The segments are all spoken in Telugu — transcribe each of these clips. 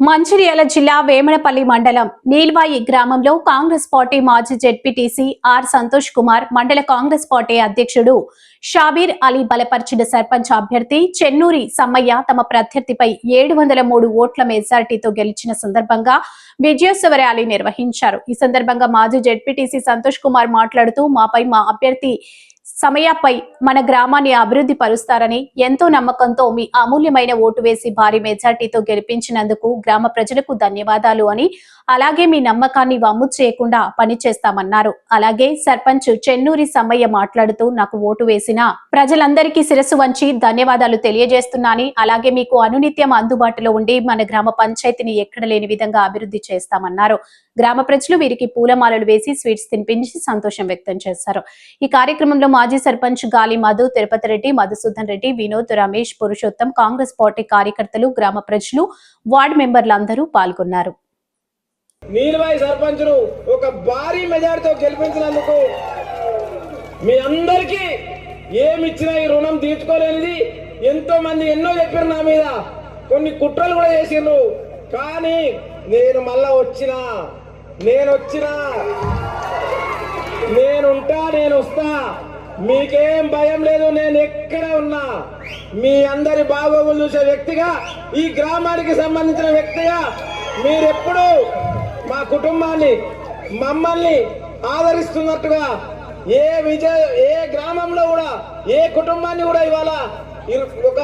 మంచిర్యాల జిల్లా వేమనపల్లి మండలం నీల్వాయి గ్రామంలో కాంగ్రెస్ పార్టీ మాజీ జెడ్పీటీసీ ఆర్ సంతోష్ కుమార్ మండల కాంగ్రెస్ పార్టీ అధ్యక్షుడు షాబీర్ అలీ బలపరిచిన సర్పంచ్ అభ్యర్థి చెన్నూరి సమ్మయ్య తమ ప్రత్యర్థిపై ఏడు వందల మూడు ఓట్ల మెజార్టీతో గెలిచిన సందర్భంగా విజయోత్సవ ర్యాలీ నిర్వహించారు. ఈ సందర్భంగా మాజీ జెడ్పీటీసీ సంతోష్ కుమార్ మాట్లాడుతూ మాపై మా అభ్యర్థి సమయపై మన గ్రామాన్ని అభివృద్ధి పరుస్తారని ఎంతో నమ్మకంతో మీ అమూల్యమైన ఓటు వేసి భారీ మెజార్టీతో గెలిపించినందుకు గ్రామ ప్రజలకు ధన్యవాదాలు అని అలాగే మీ నమ్మకాన్ని వమ్ము చేయకుండా పనిచేస్తామన్నారు. అలాగే సర్పంచ్ చెన్నూరి సమ్మయ్య మాట్లాడుతూ నాకు ఓటు వేసిన ప్రజలందరికీ శిరస్సు వంచి ధన్యవాదాలు తెలియజేస్తున్నాని. అలాగే మీకు అనునిత్యం అందుబాటులో ఉండి మన గ్రామ పంచాయతీని ఎక్కడ లేని విధంగా అభివృద్ధి చేస్తామన్నారు. గ్రామ ప్రజలు వీరికి పూలమాలలు వేసి స్వీట్స్ తినిపించి సంతోషం వ్యక్తం చేశారు. ఈ కార్యక్రమంలో మా మాజీ సర్పంచ్ గాలి మధు తిరుపతి రెడ్డి మధుసూదన్ రెడ్డి వినోద్ రమేష్ పురుషోత్తం కాంగ్రెస్ పార్టీ కార్యకర్తలు గ్రామ ప్రజలు వార్డు మెంబర్లందరూ పాల్గొన్నారు. నీలవాయి సర్పంచ్ను ఒక భారీ మెజార్టీతో గెలిపించినందుకు మీ అందరికీ ఏమిచ్చినా ఈ రుణం తీర్చుకోలేనిది. ఎంతో మంది ఎన్నో చెప్పారు నా మీద. కొన్ని కుట్రలు కూడా చేసిండ్రు కానీ నేను మళ్ళా వచ్చిన నేను వచ్చిన నేనుంటా నేను వస్తా. మీకేం భయం లేదు నేను ఎక్కడ ఉన్నా. మీ అందరి బాగోగులు చూసే వ్యక్తిగా ఈ గ్రామానికి సంబంధించిన వ్యక్తిగా మీరెప్పుడు మా కుటుంబాన్ని మమ్మల్ని ఆదరిస్తున్నట్టుగా ఏ విజయ ఏ గ్రామంలో కూడా ఏ కుటుంబాన్ని కూడా ఇవాళ ఒక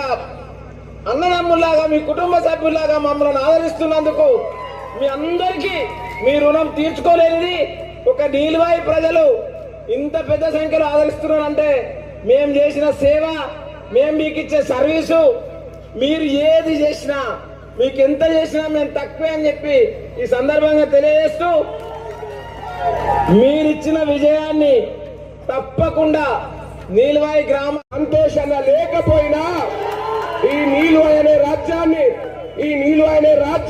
అన్నదమ్ముల్లాగా మీ కుటుంబ సభ్యుల్లాగా మమ్మల్ని ఆదరిస్తున్నందుకు మీ అందరికీ మీ రుణం తీర్చుకోలేనిది ఒక నీలువాయి ప్రజలు ఇంత పెద్ద సంఖ్యలో ఆదరిస్తున్నారంటే మేము చేసిన సేవ మేము మీకు ఇచ్చే సర్వీసు మీరు ఏది చేసినా మీకు ఎంత చేసినా మేము తక్కువే అని చెప్పి ఈ సందర్భంగా తెలియజేస్తూ మీరిచ్చిన విజయాన్ని తప్పకుండా నీలవాయి గ్రామ సంతోషంగా లేకపోయినా ఈ నీలువాయి అనే రాజ్యాన్ని ఈ నీలువాయి అనే రాజ్యాన్ని